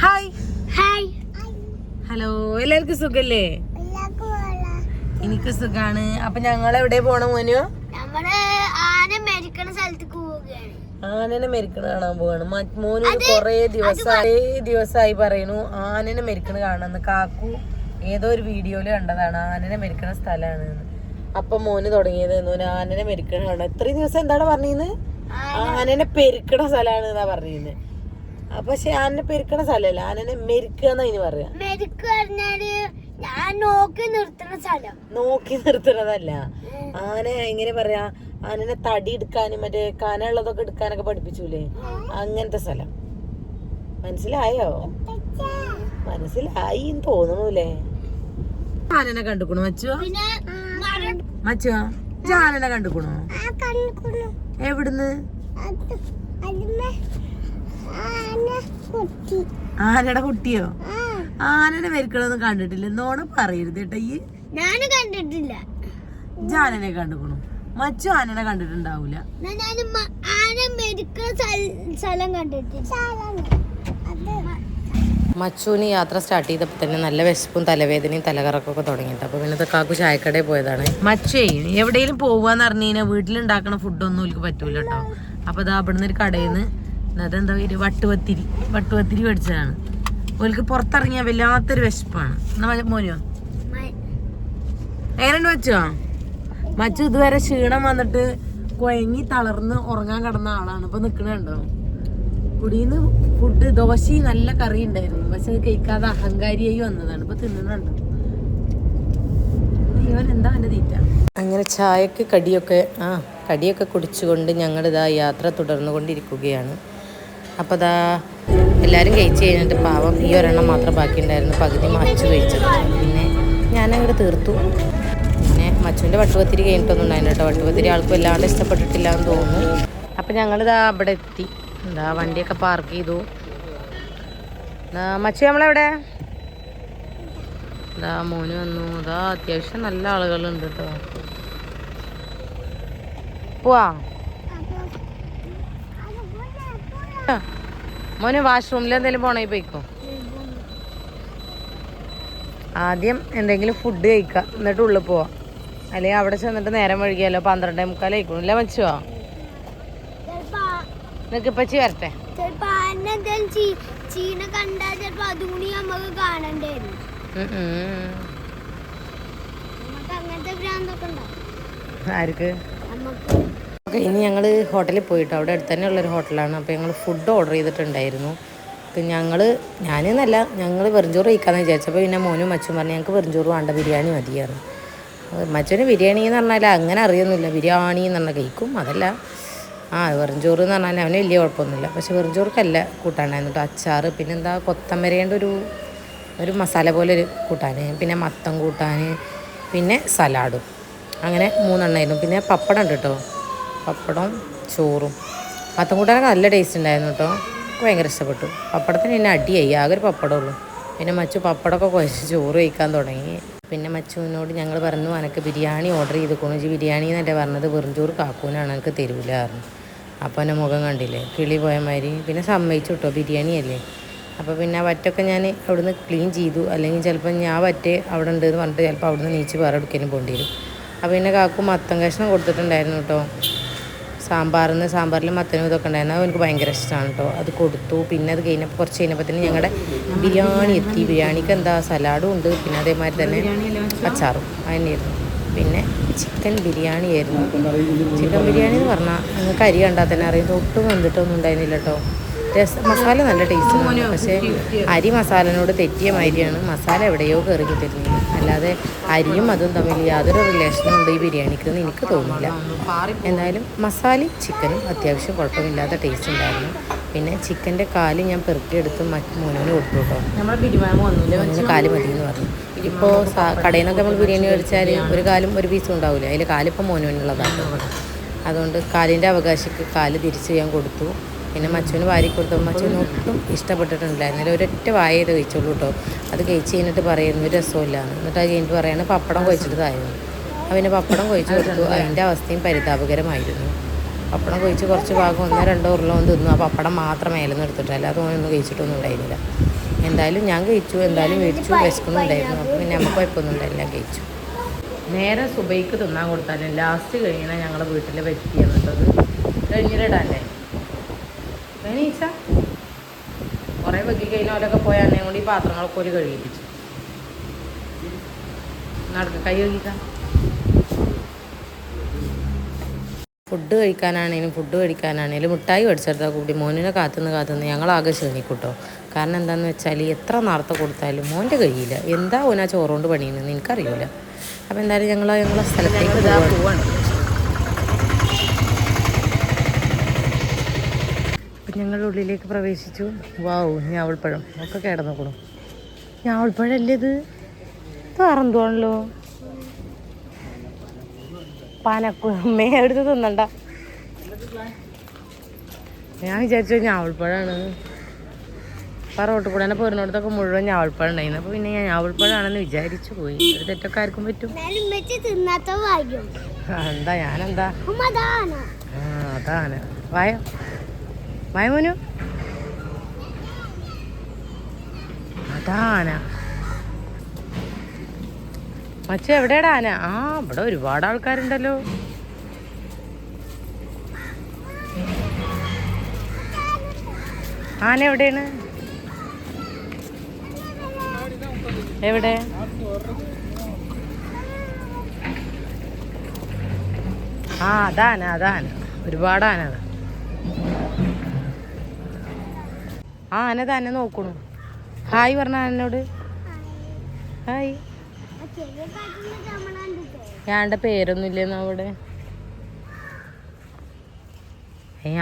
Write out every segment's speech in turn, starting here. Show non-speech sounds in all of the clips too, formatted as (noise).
Hi hi hello എല്ലാവർക്കും സുഖല്ലേ? എനിക്ക് സുഖാണ്. അപ്പൊ ഞങ്ങൾ എവിടെ പോണ മോനു? ആനനെ മെരിക്കണ കാണാൻ പോവാണ്. മോനു കൊറേ ദിവസമായി ദിവസമായി പറയുന്നു ആനനെ മെരിക്കണ കാണാന്ന്. കാക്കു ഏതോ ഒരു വീഡിയോയിൽ കണ്ടതാണ്. ആനനെ മെരിക്കണ സ്ഥലമാണ് അപ്പൊ മോന് തുടങ്ങിയത് ആനനെ മെരിക്കണ കാണാൻ. ഇത്രയും ദിവസം എന്താണ് പറഞ്ഞിരുന്നത് ആനനെ പെരുക്കണ സ്ഥലമാണ് എന്നാ പറഞ്ഞിരുന്നത് പക്ഷെ ആനെ പെരുക്കണ സ്ഥലല്ല? ആനനെ മെരുക്കുക എന്നാ ഇനി പറയാ. മെരുക്ക് പറഞ്ഞാൽ ഞാൻ നോക്കി നിർത്തുന്ന സ്ഥലം. നോക്കി നിർത്തുന്നതല്ല ആന എങ്ങനെ പറയാ? ആനനെ തടി എടുക്കാനും മറ്റേ കാനുള്ളതൊക്കെ എടുക്കാനൊക്കെ പഠിപ്പിച്ചൂലേ? അങ്ങനത്തെ സ്ഥലം. മനസ്സിലായോ? മനസ്സിലായി തോന്നണൂലേ ആനനെ കണ്ടുക്കണു മച്ചോ മച്ചോ ആനനെ കണ്ടുക്കണോ. എവിടുന്ന് അത് അതിന്മേ ആന കുത്തി. ആനയുടെ കുട്ടിയോ. ആനനെ മരിക്കണമെന്ന് കണ്ടിട്ടില്ല. നോണ പറയരുത് കേട്ടോ. ഈ ഞാൻ കണ്ടിട്ടില്ല. ജാനനെ ആനനെ കണ്ടുക്കണു. മച്ചു ആനനെ കണ്ടിട്ടുണ്ടാവൂല. മച്ചുവിന് യാത്ര സ്റ്റാർട്ട് ചെയ്തപ്പോൾ തന്നെ നല്ല വിശപ്പും തലവേദനയും തലകറക്കൊക്കെ തുടങ്ങിയിട്ട്. അപ്പോൾ പിന്നെ കാക്കു ചായക്കടയിൽ പോയതാണ്. മച്ചേ എവിടെയെങ്കിലും പോവാന്ന് പറഞ്ഞു കഴിഞ്ഞാൽ വീട്ടിലുണ്ടാക്കണ ഫുഡൊന്നും എനിക്ക് പറ്റൂല കേട്ടോ. അപ്പോൾ അതാ അവിടുന്ന് ഒരു കടയിൽ നിന്ന് അതെന്താ പേര്? വട്ടുവത്തിരി. വട്ടുവത്തിരി പഠിച്ചതാണ്. ഓൽക്ക് പുറത്തിറങ്ങിയ വല്ലാത്തൊരു വിശപ്പാണ്. എന്നാ മോനോ? എങ്ങനെയുണ്ട് മച്ചോ? മച്ചു ഇതുവരെ ക്ഷീണം വന്നിട്ട് കുഴങ്ങി തളർന്ന് ഉറങ്ങാൻ കിടന്ന ആളാണ്. ഇപ്പൊ നിക്കണുണ്ടോ കുടിന്ന് ഫുഡ് ദോശയും നല്ല കറി ഉണ്ടായിരുന്നു. പക്ഷെ അത് കഴിക്കാതെ അഹങ്കാരിയായി വന്നതാണ്. ഇപ്പൊ തിന്നണുണ്ടോ ഇവൻ എന്താ എന്റെ തീറ്റ? അങ്ങനെ ചായക്ക് കടിയൊക്കെ ആ കടിയൊക്കെ കുടിച്ചുകൊണ്ട് ഞങ്ങളിതാ യാത്ര തുടർന്നു കൊണ്ടിരിക്കുകയാണ് അപ്പോൾ അതാ എല്ലാവരും കഴിച്ച് കഴിഞ്ഞിട്ട് പാവം ഈ ഒരെണ്ണം മാത്രം ബാക്കിയുണ്ടായിരുന്നു. പകുതി മച്ചു കഴിച്ചത്. പിന്നെ ഞാനങ്ങോട്ട് തീർത്തു. പിന്നെ മച്ചുവിന്റെ വട്ടുപത്തിരി കഴിഞ്ഞിട്ടൊന്നും ഉണ്ടായിരുന്നു കേട്ടോ. വട്ടുപത്തിരി ആൾക്കും വല്ലാണ്ട് ഇഷ്ടപ്പെട്ടിട്ടില്ല എന്ന് തോന്നുന്നു. അപ്പം ഞങ്ങളിതാ അവിടെ എത്തി. എന്താ വണ്ടിയൊക്കെ പാർക്ക് ചെയ്തു. മച്ചു നമ്മളെവിടെ? ഇതാ മോന് വന്നു. ഇതാ അത്യാവശ്യം നല്ല ആളുകളുണ്ട് കേട്ടോ. പോവാ ആ. മോന് വാഷ്റൂമിൽ എന്തെങ്കിലും പോണേ പോയിക്കോ. ആദ്യം എന്തെങ്കിലും ഫുഡ് കഴിക്കുക എന്നിട്ട് ഉള്ളിൽ പോവാ. അല്ലെങ്കിൽ അവിടെ ചെന്നിട്ട് നേരം വഴുകിയാലോ പന്ത്രണ്ടേ മുക്കാലായിക്കോളും ഇല്ല മച്ചോ നിനക്ക് ആന എന്തേലും ചീന കണ്ടാൽ ചെലപ്പോ അതുകൂടി നമുക്ക് കാണണ്ടേ അങ്ങനത്തെ ഭ്രാന്തൊക്കെ ആർക്ക്? നമുക്ക് ഓക്കെ ഇനി ഞങ്ങൾ ഹോട്ടലിൽ പോയിട്ട് അവിടെ അടുത്ത് തന്നെ ഉള്ളൊരു ഹോട്ടലാണ്. അപ്പോൾ ഞങ്ങൾ ഫുഡ് ഓർഡർ ചെയ്തിട്ടുണ്ടായിരുന്നു. അപ്പം ഞങ്ങൾ ഞാനെന്നല്ല ഞങ്ങൾ വെറുംചോറ് കഴിക്കാമെന്ന് വിചാരിച്ചപ്പോൾ പിന്നെ മോനും മച്ചും പറഞ്ഞു ഞങ്ങൾക്ക് വെറുംചോറ് വേണ്ട ബിരിയാണി മതിയായിരുന്നു മച്ചന് ബിരിയാണി എന്ന് പറഞ്ഞാൽ അങ്ങനെ അറിയൊന്നുമില്ല. ബിരിയാണി എന്ന് പറഞ്ഞാൽ കഴിക്കും അതല്ല. ആ വെറുംചോറ് എന്ന് പറഞ്ഞാൽ അവന് വലിയ കുഴപ്പമൊന്നുമില്ല. പക്ഷെ വെറുംചോർക്കല്ല കൂട്ടാനായിരുന്നു കേട്ടോ അച്ചാർ പിന്നെന്താ കൊത്തമരേന്റെ ഒരു ഒരു മസാല പോലെ ഒരു കൂട്ടാൻ പിന്നെ മത്തം കൂട്ടാൻ പിന്നെ സലാഡും. അങ്ങനെ മൂന്നെണ്ണമായിരുന്നു പിന്നെ പപ്പടം ഉണ്ട് കേട്ടോ പപ്പടം ചോറും. മത്തം കൂട്ടാനൊക്കെ നല്ല ടേസ്റ്റ് ഉണ്ടായിരുന്നു കേട്ടോ എനിക്ക് ഭയങ്കര ഇഷ്ടപ്പെട്ടു. പപ്പടത്തിന് എന്നെ അടിയായി. ആകെ ഒരു പപ്പടമുള്ളൂ. പിന്നെ മച്ചു പപ്പടമൊക്കെ കുഴച്ച് ചോറ് കഴിക്കാൻ തുടങ്ങി. പിന്നെ മച്ചുവിനോട് ഞങ്ങൾ പറഞ്ഞു അനക്ക് ബിരിയാണി ഓർഡർ ചെയ്ത് കൊണ്ടുവച്ച് ബിരിയാണി എന്നല്ലേ പറഞ്ഞത്? വെറും ചോറ് കാക്കൂനാണ്. എനിക്ക് തരൂല അപ്പോൾ എന്റെ മുഖം കണ്ടില്ലേ? കിളി പോയ മാതിരി. പിന്നെ സമ്മതിച്ചു കേട്ടോ ബിരിയാണിയല്ലേ? അപ്പോൾ പിന്നെ ആ വറ്റൊക്കെ ഞാൻ അവിടുന്ന് ക്ലീൻ ചെയ്തു. അല്ലെങ്കിൽ ചിലപ്പോൾ ഞാൻ വറ്റ് അവിടെ ഉണ്ട് എന്ന് പറഞ്ഞിട്ട് ചിലപ്പോൾ അവിടുന്ന് നീച്ച് വേറെ എടുക്കലും പോകേണ്ടി വരും അപ്പോൾ പിന്നെ കാക്കു മത്തം കഷ്ണം കൊടുത്തിട്ടുണ്ടായിരുന്നു കേട്ടോ സാമ്പാറിന് സാമ്പാറിൽ മത്തനും ഇതൊക്കെ ഉണ്ടായിരുന്നു. അത് എനിക്ക് ഭയങ്കര ഇഷ്ടമാണ് കേട്ടോ അത് കൊടുത്തു. പിന്നെ അത് കഴിഞ്ഞപ്പോൾ കുറച്ച് കഴിഞ്ഞപ്പോൾ ഞങ്ങളുടെ ബിരിയാണി എത്തി. ബിരിയാണിക്ക് എന്താ സലാഡും ഉണ്ട്. പിന്നെ അതേമാതിരി തന്നെ അച്ചാറും. അതിനായിരുന്നു പിന്നെ ചിക്കൻ ബിരിയാണി ആയിരുന്നു. ചിക്കൻ ബിരിയാണി എന്ന് പറഞ്ഞാൽ നിങ്ങൾക്ക് അരി കണ്ടാൽ തന്നെ അറിയാം. ഒട്ടും വന്നിട്ടൊന്നും ഉണ്ടായിരുന്നില്ല കേട്ടോ മസാല നല്ല ടേസ്റ്റ് പക്ഷേ അരി മസാലനോട് തെറ്റിയ മാതിരിയാണ് മസാല എവിടെയോ കയറി കിട്ടിരുന്നത് അല്ലാതെ അരിയും അതും തമ്മിൽ യാതൊരു റിലേഷനും ഉണ്ട് ഈ ബിരിയാണിക്ക് എന്ന് എനിക്ക് തോന്നില്ല എന്തായാലും മസാലയും ചിക്കനും അത്യാവശ്യം കുഴപ്പമില്ലാത്ത ടേസ്റ്റ് ഉണ്ടായിരുന്നു. പിന്നെ ചിക്കന്റെ കാൽ ഞാൻ പെറുക്കിയെടുത്ത് മറ്റ് മോനോന് കൊടുത്തു കേട്ടോ. മോനോന് കാൽ മതി എന്ന് പറഞ്ഞു. ഇപ്പോൾ കടയിൽ നിന്നൊക്കെ നമ്മൾ ബിരിയാണി മേടിച്ചാൽ ഒരു കാലും ഒരു പീസും ഉണ്ടാവില്ല അതിൽ കാലിപ്പോൾ മോനോനുള്ളതാണ്. അതുകൊണ്ട് കാലിന്റെ അവകാശിക്ക് കാൽ തിരിച്ച് ഞാൻ കൊടുത്തു. പിന്നെ മച്ചുവിന് വാരി കൊടുത്തു മച്ചുവിന് ഒട്ടും ഇഷ്ടപ്പെട്ടിട്ടുണ്ടായിരുന്നില്ല. ഒരൊറ്റ വായ കഴിച്ചോളൂ കേട്ടോ. അത് കഴിച്ച് കഴിഞ്ഞിട്ട് പറയുന്നു രസമില്ല എന്നിട്ട് അത് കഴിഞ്ഞിട്ട് പറയാണ് പപ്പടം കഴിച്ചിട്ട് തായിരുന്നു അവന് പപ്പടം കഴിച്ചു കൊടുത്തു. അതിന്റെ അവസ്ഥയും പരിതാപകരമായിരുന്നു. പപ്പടം കുഴിച്ച് കുറച്ച് ഭാഗം ഒന്നോ രണ്ടോ ഉരുളവും തിന്നു. ആ പപ്പടം മാത്രം മേലെന്ന് എടുത്തിട്ട് അല്ലാതെ ഒന്നും കഴിച്ചിട്ടൊന്നും ഉണ്ടായിരുന്നില്ല. എന്തായാലും ഞാൻ കഴിച്ചു. എന്തായാലും മേടിച്ചു. വിശക്കുന്നുണ്ടായിരുന്നു അപ്പോൾ പിന്നെ നമുക്ക് കുഴപ്പമൊന്നും ഉണ്ടായില്ല. കഴിച്ചു. നേരെ സുബൈക്ക് തിന്നാൻ കൊടുത്താലും ലാസ്റ്റ് കഴിയണ ഞങ്ങളുടെ വീട്ടിലെ വ്യക്തി എന്നിട്ടത് കഴിഞ്ഞിടാല്ലേ നീച്ച കുറേ വെക്കി കഴിഞ്ഞവരൊക്കെ പോയാൽ അന്നേം കൊണ്ട് ഈ പാത്രങ്ങളൊക്കെ ഒരു കഴുകിപ്പിച്ചു. നടക്ക കൈ കഴുകിക്കാം? ഫുഡ് കഴിക്കാനാണേലും ഫുഡ് കഴിക്കാനാണേലും മിഠായി മേടിച്ചെടുത്താൽ കൂടി. മോനിനെ കാത്തുനിന്ന് കാത്തുനിന്ന് ഞങ്ങളാകെ ക്ഷീണിക്കൂട്ടോ. കാരണം എന്താണെന്ന് വെച്ചാൽ എത്ര നേരത്തെ കൊടുത്താലും മോന്റെ കഴിയില്ല എന്താ ഓനാ ചോറുകൊണ്ട് പണിയുന്നത് എനിക്കറിയില്ല അപ്പോൾ എന്തായാലും ഞങ്ങൾ ഞങ്ങളെ സ്ഥലത്തേക്ക് പോവാണ് അപ്പം ഞങ്ങൾ ഉള്ളിലേക്ക് പ്രവേശിച്ചു. വാവു ഞാവൾപ്പഴം ഒക്കെ കേടന്നോക്കണം ഞാവൾപ്പഴം അല്ലേ ഇത്? വേറെന്തോണല്ലോ പനക്കുമ്മേ എടുത്ത് തിന്നണ്ട. ഞാൻ വിചാരിച്ചു ഞാവൾപ്പഴമാണ് പറോട്ട് കൂടെ എന്നെ പോരുന്നിടത്തൊക്കെ മുഴുവൻ ഞാവൾപ്പഴം ഉണ്ടായിരുന്നു അപ്പോൾ പിന്നെ ഞാൻ ഞാവൾപ്പഴമാണെന്ന് വിചാരിച്ചു പോയി. ഒരു തെറ്റൊക്കെ ആർക്കും പറ്റും. എന്താ ഞാനെന്താ? അതാണ്. വായോ? വായ മോനു അതാന. മച്ച എവിടെയാടാ ആന? ആ ഇവിടെ ഒരുപാട് ആൾക്കാരുണ്ടല്ലോ. ആന എവിടെയാണ്? എവിടെ? ആ അതാന അതാന. ഒരുപാട് ആന ആ ആന തന്നെ നോക്കണു. ഹായ് പറഞ്ഞ ആനോട് ഹായ്. ഞാന്റെ പേരൊന്നും ഇല്ലെന്ന് അവിടെ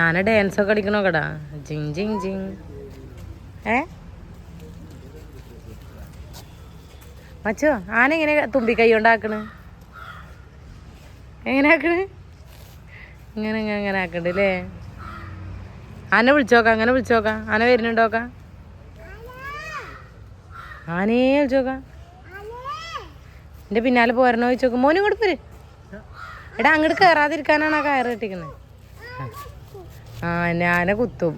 ആന ഡാൻസ് ഒക്കെ കളിക്കണോ കടാ ജിങ് ജിങ് ജിങ്. ഏ? മച്ചോ ആന എങ്ങനെ കൈ കൊണ്ടാക്കണ്? എങ്ങനെ ആക്കണ്? ഇങ്ങനെ ഇങ്ങനെ ഇങ്ങനെ ആക്കണ്ട് അല്ലേ ആന വിളിച്ചോക്കാം അങ്ങനെ വിളിച്ചോക്കാം. ആന വരുന്നുണ്ടോക്കാം? ആനയെ വിളിച്ചോക്കാം. എന്റെ പിന്നാലെ പോരണോ ചോദിച്ചോക്ക്. മോനും ഇങ്ങോട്ട് പോര്. എടാ അങ്ങോട്ട് കയറാതിരിക്കാനാണ് ആ കയറ് കെട്ടിക്കുന്നത് ആ ഞാനെ കുത്തും.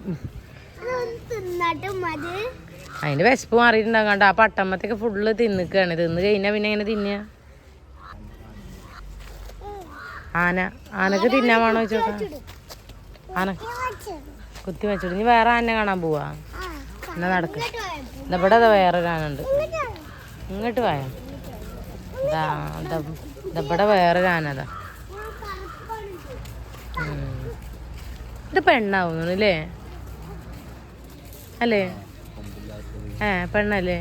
അതിന്റെ വിശപ്പ് മാറിയിട്ടുണ്ടാകും. കണ്ടോ ആ പട്ടമ്മത്തേക്ക് ഫുള്ള് തിന്നിക്കാണ്. തിന്ന് കഴിഞ്ഞാൽ പിന്നെ എങ്ങനെ തിന്നുക ആന ആനക്ക് തിന്നാ വേണോ ചോദിച്ചോക്കാം? ആന. കുത്തി വെച്ചിട്ട്. ഇനി വേറെ ആന കാണാൻ പോവാ. എന്നാ നടക്ക്. ഇവിടെ അതാ വേറൊരു ആനുണ്ട് ഇങ്ങോട്ട് വായ? ഇവിടെ വേറൊരു ആന അതാ ഇത് പെണ്ണാവുന്നു അല്ലേ? അല്ലേ? ഏ പെണ്ണല്ലേ?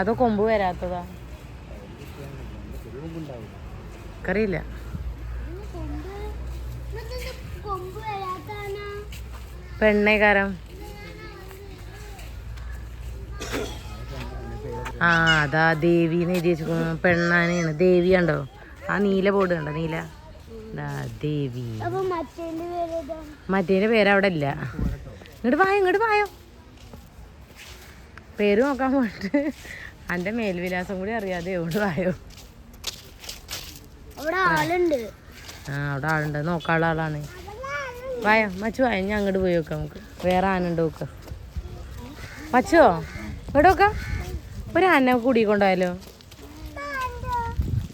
അതോ കൊമ്പ് വരാത്തതാ? കറിയില്ല. പെണ്ണേക്കാരം. ആ അതാ ദേവി എന്ന് എഴുതി വെച്ചിരിക്കുന്നു. പെണ്ണാനെയാണ്. ദേവി കണ്ടോ? ആ നീല ബോർഡ് കണ്ടോ? നീല. ദേവി. മറ്റേന്റെ പേര് ഏതാ? മറ്റേന്റെ പേര് അവിടെ ഇല്ല. ഇങ്ങോട്ട് വായോ ഇങ്ങോട്ട് വായോ. പേര് നോക്കാൻ പോയിട്ട് എന്റെ മേൽവിലാസം കൂടി അറിയാതെ എവിടെ വായോ. ആ അവിടെ ആളുണ്ട്. നോക്കാനുള്ള ആളാണ്. വായോ മച്ചു വായ ഞാൻ അങ്ങോട്ട് പോയി നോക്കാം നമുക്ക്. വേറെ ആന ഉണ്ട് നോക്കാം. മച്ചോ ഇവിടെ നോക്കാം. ഒരു ആന കൂടി കൊണ്ടുപോയാലോ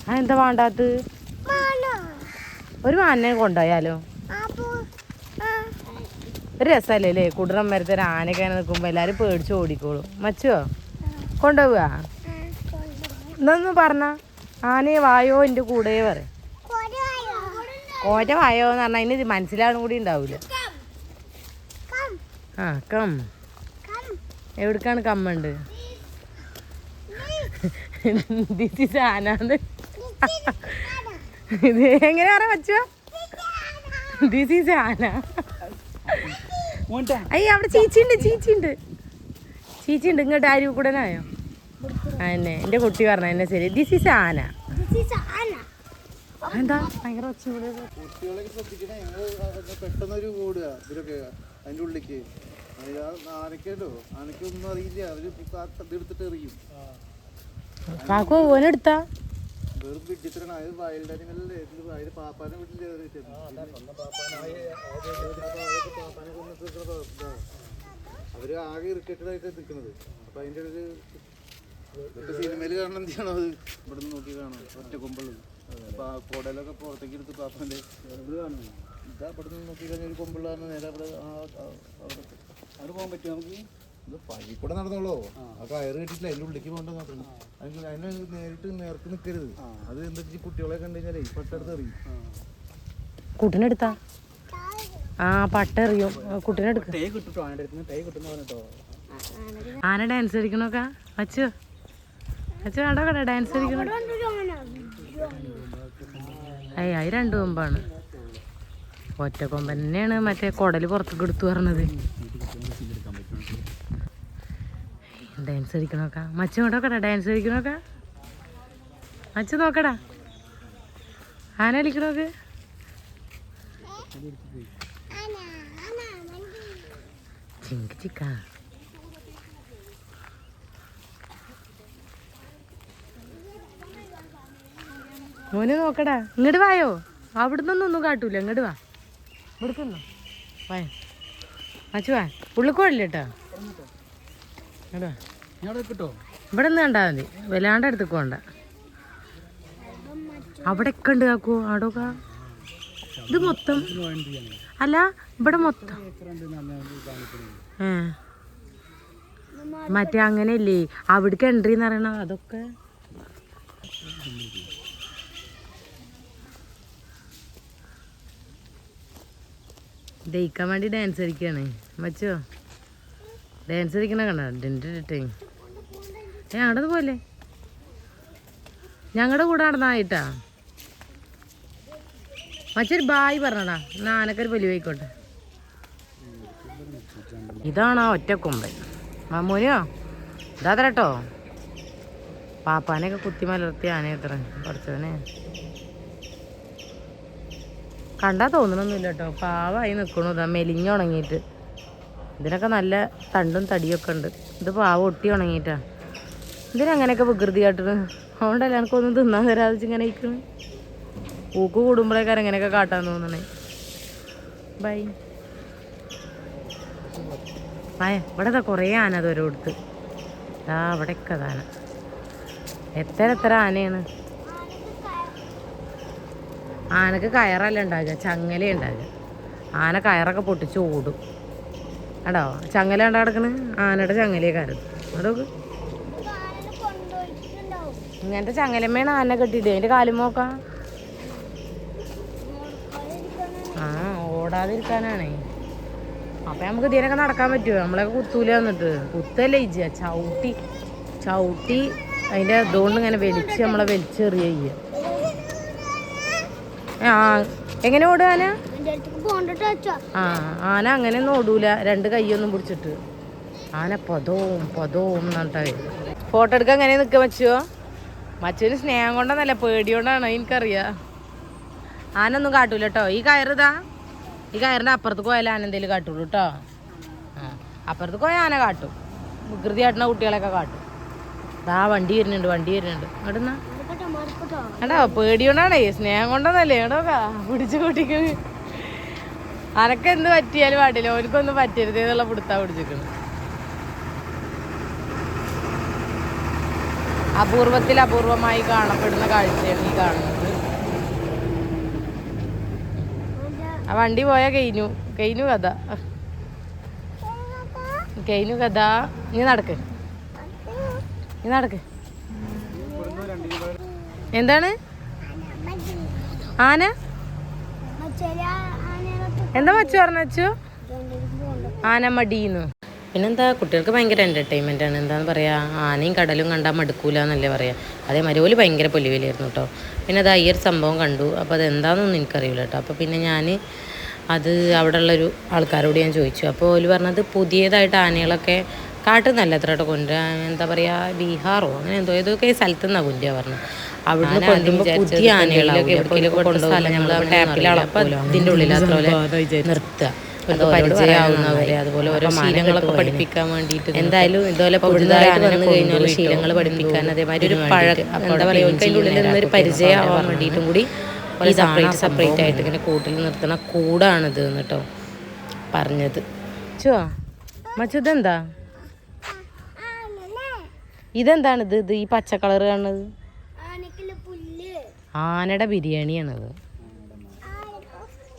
ആ എന്താ വേണ്ടാത്ത ഒരു ആനയെ കൊണ്ടുപോയാലോ ഒരു രസമല്ലേ അല്ലേ? കുടറം മരത്തെ ഒരു ആനയൊക്കെ നിൽക്കുമ്പോൾ എല്ലാവരും പേടിച്ച് ഓടിക്കോളും. മച്ചോ കൊണ്ടുപോവുക? എന്നൊന്ന് പറഞ്ഞ ആനയെ വായോ എന്റെ കൂടെ പറ. കോറ്റ വായോ എന്ന് പറഞ്ഞാൽ അതിന് മനസ്സിലാണ് കൂടി ഉണ്ടാവില്ല ആ കം. എവിടക്കാണ് കമ്മുണ്ട്? ദിസ് (laughs) ഇസ് ആനാന്ന്. ഇത് എങ്ങനെ പറയാൻ പറ്റുക ദിസ് ഈസ് ആന. അയ്യ അവിടെ ചീച്ചിണ്ട് ചീച്ചിണ്ട്. ചീച്ചിണ്ട് ഇങ്ങോട്ട് ആരും കൂടെ ആയോ എന്നെ എന്റെ കുട്ടി പറഞ്ഞ എന്നെ ശരി. ദിസ് ഈസ് ആന. എന്താ ഭയങ്കര ഒച്ച ഇവിടെ കുട്ടികളൊക്കെ ശ്രദ്ധിക്കണേ. ഞങ്ങൾ പെട്ടെന്നൊരു ഓടുക ഇവരൊക്കെ അതിന്റെ ഉള്ളിലേക്ക്. ആനക്കല്ലോ ആനക്കൊന്നും അറിയില്ല. അവർ ഇതെടുത്തിട്ട് എറിയും. കാക്കു ഓനെടുത്താ വെറും പിടിച്ചിട്ടാണ് അതായത് വൈൽഡ് അനിമലല്ലേ അതിന് പാപ്പാനെ. വീട്ടിൽ പാപ്പാനെ കൊന്നിട്ട്. അവർ ആകെ ഇറിറ്റേറ്റഡ് ആയിട്ട് നിൽക്കുന്നത് അപ്പൊ അതിന്റെ ഒരു സിനിമയിൽ കാണണം എന്ത് ചെയ്യണം അത്? ഇവിടെ നിന്ന് നോക്കി കാണാം. ഒറ്റ കൊമ്പുള്ളത് കുടലൊക്കെ പുറത്തേക്ക് എടുത്ത് പാപ്പന്റെ ഇതാ അവിടെ നിന്ന് നോക്കി കഴിഞ്ഞാൽ ഒരു കൊമ്പുള്ളതാണ് നേരെ അവിടെ അവിടെ അവിടെ പോകാൻ പറ്റുമോ നമുക്ക്? ഇത് പഴി കൂടെ നടന്നോളോ. ആ. കയറ് കെട്ടിട്ടില്ല അതിന്റെ ഉള്ളിലേക്ക് പോകണ്ട മാത്രം. അതിന് അതിനെ നേരിട്ട് നേർക്ക് നിൽക്കരുത് അത് എന്താ കുട്ടികളെ കണ്ടു കഴിഞ്ഞാലേ പട്ടടുത്ത് എറിയും. കുട്ടിനെടുത്താ? ആ പട്ട എറിയും കുട്ടിനെടുക്ക. ടേ കിട്ടുട്ടോ ആനയുടെ അടുത്ത് തേ കിട്ടുന്ന പറഞ്ഞിട്ടോ ആന ഡാൻസ് കളിക്കണോക്കാ? അച്ചു. അച്ചു കണ്ടോ ഡാൻസ് കളിക്കണോ? ഏയ് അത് രണ്ടു കൊമ്പാണ്. ഒറ്റ കൊമ്പൻ തന്നെയാണ് മറ്റേ കുടൽ പുറത്തേക്ക് എടുത്തു പറഞ്ഞത്. ഡാൻസ് കളിക്കണോക്ക? മച്ച നോക്കടാ ഡാൻസ് കളിക്കണോക്ക? മച്ച നോക്കടാ. ആന കളിക്കണോക്ക്? ചിങ്ക ചിക്കാ. മോന് നോക്കടാ. ഇങ്ങോട്ട് വായോ? അവിടുന്ന് ഒന്നും കാട്ടൂല. ഇങ്ങോട്ട് വാ. ഇവിടുക്കുന്നോ വായ അച്ചു വാ. ഉള്ളിക്കോഴില്ല കേട്ടോ. ഇവിടെ നിന്ന് കണ്ടാ മതി. വല്ലാണ്ട് അടുത്തേക്ക് പോണ്ട. അവിടെ ഒക്കെ ഉണ്ട് കാക്കൂ. അവിടെയൊക്കെ ഇത് മൊത്തം. അല്ല ഇവിടെ മൊത്തം. മറ്റേ അങ്ങനെയല്ലേ? അവിടേക്ക് എൻട്രി എന്ന് പറയണ അതൊക്കെ. ദഹിക്കാൻ വേണ്ടി ഡാൻസ് കളിക്കുകയാണ് മച്ചോ? ഡാൻസ് കളിക്കണ കണ്ട? അവിടെ പോലെ ഞങ്ങളുടെ കൂടെ നടന്നായിട്ടാ മച്ചൊരു ബായ് പറഞ്ഞടാ. എന്നാ ആനക്കൊരു പോയിക്കോട്ടെ ഇതാണ് ആ ഒറ്റക്കൊമ്പൻ മമ്മൂനോ ഇതാ തരട്ടോ പാപ്പാനെയൊക്കെ കുത്തി മലർത്തി ആനയത്ര കുറച്ചവനെ കണ്ടാ തോന്നണമൊന്നുമില്ല കേട്ടോ പാവായി നിൽക്കണു ഇതാ മെലിഞ്ഞുണങ്ങിയിട്ട് ഇതിനൊക്കെ നല്ല തണ്ടും തടിയൊക്കെ ഉണ്ട്. ഇത് പാവ ഒട്ടി ഉണങ്ങിയിട്ടാ. ഇതിനങ്ങനെയൊക്കെ വികൃതി കാട്ടണ് അതുകൊണ്ടല്ല എനിക്കൊന്നും തിന്നാൻ തരാതെ ഇങ്ങനെ ഇരിക്കണ്. ഊക്ക് കൂടുമ്പോഴേക്കാരം ഇങ്ങനെയൊക്കെ കാട്ടാൻ തോന്നണേ. ബൈ. ആയ ഇവിടെ കുറേ ആന കൊടുത്ത് ആ ഇവിടെയൊക്കെ ആന എത്ര എത്ര ആനയാണ്. ആനക്ക് കയറല്ല ഉണ്ടാകുക ചങ്ങല ഉണ്ടാകുക ആന കയറൊക്കെ പൊട്ടിച്ച് ഓടും. കേട്ടോ ചങ്ങല ഉണ്ടാ കിടക്കണ്? ആനയുടെ ചങ്ങലയൊക്കെ അതൊക്കെ കൊണ്ടുപോയിട്ടുണ്ടാവും ഇങ്ങനത്തെ ചങ്ങലമ്മയാണ് ആന കെട്ടിയിട്ട്. അതിന്റെ കാലും നോക്കാം. ആ ഓടാതിരിക്കാനാണേ. അപ്പൊ നമുക്ക് ഇതിനൊക്കെ നടക്കാൻ പറ്റുമോ നമ്മളൊക്കെ കുത്തൂല വന്നിട്ട്. കുത്തല്ലേ ഇജ്ജ. ചവിട്ടി ചവിട്ടി അതിന്റെ ഇതുകൊണ്ട് ഇങ്ങനെ വലിച്ച് നമ്മളെ വലിച്ചെറിയ ചെയ്യുക ആ എങ്ങനെ ഓടുക ആന? എന്റെ അടുത്തേക്ക് പോണ്ടിട്ട് ആ ആന അങ്ങനെയൊന്നും ഓടൂല. രണ്ട് കൈയൊന്നും പിടിച്ചിട്ട്. ആന പൊതവും പൊതവും എന്നിട്ടാ ഫോട്ടോ എടുക്കാൻ എങ്ങനെ നിക്ക മച്ചോ മച്ചുവിന് സ്നേഹം കൊണ്ടെന്നല്ല പേടി കൊണ്ടാണ് എനിക്കറിയാം ആനൊന്നും കാട്ടൂല കേട്ടോ ഈ കയറിതാ. ഈ കയറിന്റെ അപ്പുറത്ത് പോയാൽ ആന എന്തേലും കാട്ടുള്ളൂ കേട്ടോ ആ അപ്പുറത്ത് പോയാൽ ആന കാട്ടും. വികൃതി കാട്ടുന്ന കുട്ടികളെയൊക്കെ കാട്ടും. ദാ വണ്ടി വരുന്നുണ്ട് വണ്ടി വരുന്നുണ്ട്. മാറിക്കട്ടോ എടാ പേടിയോണ്ടാണേ സ്നേഹം കൊണ്ടൊന്നല്ലേ എടോക്കാ പിടിച്ചു കൂട്ടിക്ക് അനക്ക് എന്ത് പറ്റിയാലും പാടില്ല ഓനക്കൊന്നും പറ്റരുത് എന്നുള്ള പിടുത്താ പിടിച്ചിരിക്കണം. അപൂർവത്തിൽ അപൂർവമായി കാണപ്പെടുന്ന കാഴ്ചയാണ് ഈ കാണുന്നത്. ആ വണ്ടി പോയ കഴിഞ്ഞു കഴിഞ്ഞു കഥ. കഴിഞ്ഞു കഥ. നീ നടക്ക്. നീ നടക്ക്. എന്താണ്? ആന? എന്താ മച്ചു പറഞ്ഞു വെച്ചു പോണ്ട ആന മടിയെന്ന് പിന്നെന്താ കുട്ടികൾക്ക് ഭയങ്കര എന്റർടൈൻമെന്റ് ആണ്. എന്താണെന്ന് പറയുക ആനയും കടലും കണ്ടാൽ മടുക്കൂല എന്നല്ലേ പറയുക അതേമാതിരി ഓൽ ഭയങ്കര പൊലിവലിയായിരുന്നു കേട്ടോ പിന്നെ അത് ഈ ഒരു സംഭവം കണ്ടു. അപ്പോൾ അത് എന്താണെന്നൊന്നും എനിക്കറിയില്ല കേട്ടോ അപ്പോൾ പിന്നെ ഞാൻ അത് അവിടെ ഉള്ളൊരു ആൾക്കാരോട് ഞാൻ ചോദിച്ചു. അപ്പോൾ ഓൽ പറഞ്ഞത് പുതിയതായിട്ട് ആനകളൊക്കെ കാട്ടിൽ നല്ല എത്ര കേട്ടോ കൊണ്ടുവരാൻ. എന്താ പറയുക ബീഹാറോ? അങ്ങനെ എന്തോ ഏതൊക്കെ സ്ഥലത്തു നിന്നാണ് പറഞ്ഞത്. അവിടുന്ന് കൊണ്ടുമ്പോൾ പുതിയ ടാപ്പിലാണ് അപ്പോൾ ഉള്ളിൽ അത്ര നിർത്തുക. പരിചയമാവുന്നവരെ അതുപോലെ ഓരോ ശീലങ്ങളൊക്കെ പഠിപ്പിക്കാൻ വേണ്ടിയിട്ട് എന്തായാലും ഇതുപോലെ പുതുതായിട്ട് വന്നു കഴിഞ്ഞാൽ ശീലങ്ങൾ പഠിപ്പിക്കാൻ അതേമാതിരി ഒരു പഴ എന്താ പറയുക അതിന്റെ ഉള്ളിൽ നിന്നൊരു പരിചയമാവാൻ വേണ്ടിയിട്ടും കൂടി ഒരു സെപ്പറേറ്റ് സെപ്പറേറ്റ് ആയിട്ട് ഇങ്ങനെ കൂട്ടിൽ നിർത്തുന്ന കൂടാണിത് എന്ന് കേട്ടോ പറഞ്ഞത്. ചോ മച്ചു ഇതെന്താ? ഇതെന്താണ് ഇത്? ഇത് ഈ പച്ച കളർ കാണുന്നത്? ആനയുടെ ബിരിയാണിയാണത്.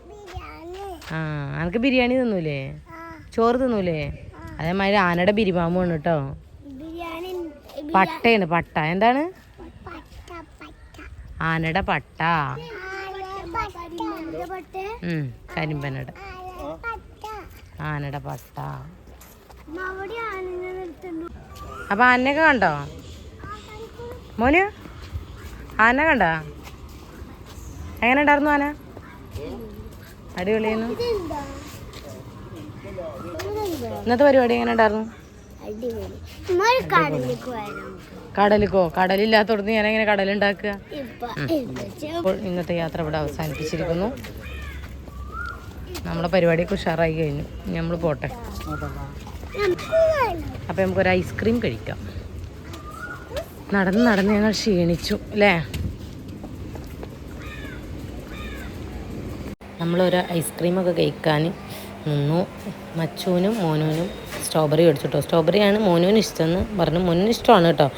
ബിരിയാണി ആ അനക്ക് ബിരിയാണി തിന്നൂലേ? ചോറ് തിന്നൂലേ? അതേമാതിരി ആനയുടെ ബിരിമാമാണ് കേട്ടോ. പട്ടയാണ് പട്ട. എന്താണ്? ആനയുടെ പട്ട. കരിമ്പനയുടെ. ആനയുടെ പട്ട. അപ്പൊ ആനയൊക്കെ കണ്ടോ? മോന്? ആന കണ്ടോ? എങ്ങനെ ഉണ്ടായിരുന്നു ആന? അടിപൊളിയായിരുന്നു. ഇന്നത്തെ പരിപാടി എങ്ങനെ ഉണ്ടായിരുന്നു കടലിക്കോ? കടലില്ലാത്തോടത്ത് ഞാൻ എങ്ങനെ കടലുണ്ടാക്കുക? അപ്പോൾ ഇന്നത്തെ യാത്ര ഇവിടെ അവസാനിപ്പിച്ചിരിക്കുന്നു. നമ്മുടെ പരിപാടിയൊക്കെ ഉഷാറായി കഴിഞ്ഞു. നമ്മൾ പോട്ടെ. അപ്പം നമുക്കൊരു ഐസ്ക്രീം കഴിക്കാം. നടന്ന് നടന്ന് ഞങ്ങൾ ക്ഷീണിച്ചു അല്ലേ? നമ്മളൊരു ഐസ്ക്രീമൊക്കെ കഴിക്കാൻ നിന്നു. മച്ചൂനും മോനൂനും സ്ട്രോബെറി മേടിച്ചിട്ടോ. സ്ട്രോബെറിയാണ് മോനൂന് ഇഷ്ടമെന്ന് പറഞ്ഞു. മോനൂന് ഇഷ്ടമാണ് കേട്ടോ.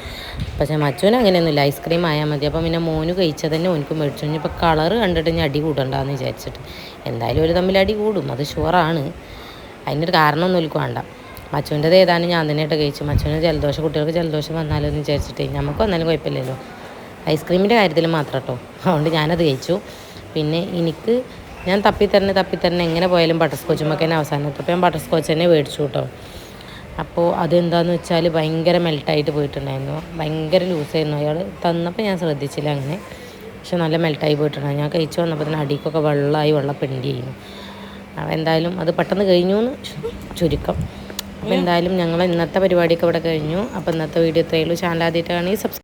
പക്ഷേ മച്ചൂന് അങ്ങനെയൊന്നുമില്ല. ഐസ്ക്രീം ആയാൽ മതി. അപ്പം പിന്നെ മോന് കഴിച്ചാൽ തന്നെ ഓനക്ക് മേടിച്ചു. ഇനിയിപ്പോൾ കളർ കണ്ടിട്ട് ഞാൻ അടി കൂടണ്ടെന്ന് വിചാരിച്ചിട്ട്. എന്തായാലും ഒരു തമ്മിൽ അടി കൂടും. അത് ഷുവറാണ്. അതിനൊരു കാരണമൊന്നും എനിക്ക് വേണ്ട. മച്ചുവിന്റെത് ഏതാനും ഞാൻ തന്നെയായിട്ട് കഴിച്ചു. മച്ചുവിന് ജലദോഷം കുട്ടികൾക്ക് ജലദോഷം വന്നാലോ എന്ന് വിചാരിച്ചിട്ട്. നമുക്ക് വന്നാലും കുഴപ്പമില്ലല്ലോ. ഐസ്ക്രീമിന്റെ കാര്യത്തിൽ മാത്രം കേട്ടോ. അതുകൊണ്ട് ഞാനത് കഴിച്ചു. പിന്നെ എനിക്ക് ഞാൻ തപ്പി തന്നെ തപ്പി തന്നെ എങ്ങനെ പോയാലും ബട്ടർ സ്കോച്ചുമൊക്കെ തന്നെ അവസാനത്തപ്പോൾ ഞാൻ ബട്ടർ സ്കോച്ച് തന്നെ മേടിച്ചു കേട്ടോ അപ്പോൾ അതെന്താന്ന് വെച്ചാൽ ഭയങ്കര മെൽട്ടായിട്ട് പോയിട്ടുണ്ടായിരുന്നു. ഭയങ്കര ലൂസായിരുന്നു അയാൾ തന്നപ്പോൾ ഞാൻ ശ്രദ്ധിച്ചില്ല അങ്ങനെ. പക്ഷെ നല്ല മെൽട്ടായി പോയിട്ടുണ്ടായിരുന്നു. ഞാൻ കഴിച്ചു വന്നപ്പോൾ തന്നെ അടിക്കൊക്കെ വെള്ളമായി വെള്ളപ്പെണ്ടി ചെയ്യുന്നു അപ്പോൾ എന്തായാലും അത് പെട്ടെന്ന് കഴിഞ്ഞു എന്ന് ചുരുക്കം. അപ്പോൾ എന്തായാലും ഞങ്ങൾ ഇന്നത്തെ പരിപാടിയൊക്കെ ഇവിടെ കഴിഞ്ഞു. അപ്പോൾ ഇന്നത്തെ വീഡിയോ ഇത്രയുള്ളൂ ചാനൽ ആദ്യമായിട്ടാണെങ്കിൽ സബ്സ്ക്രൈബ്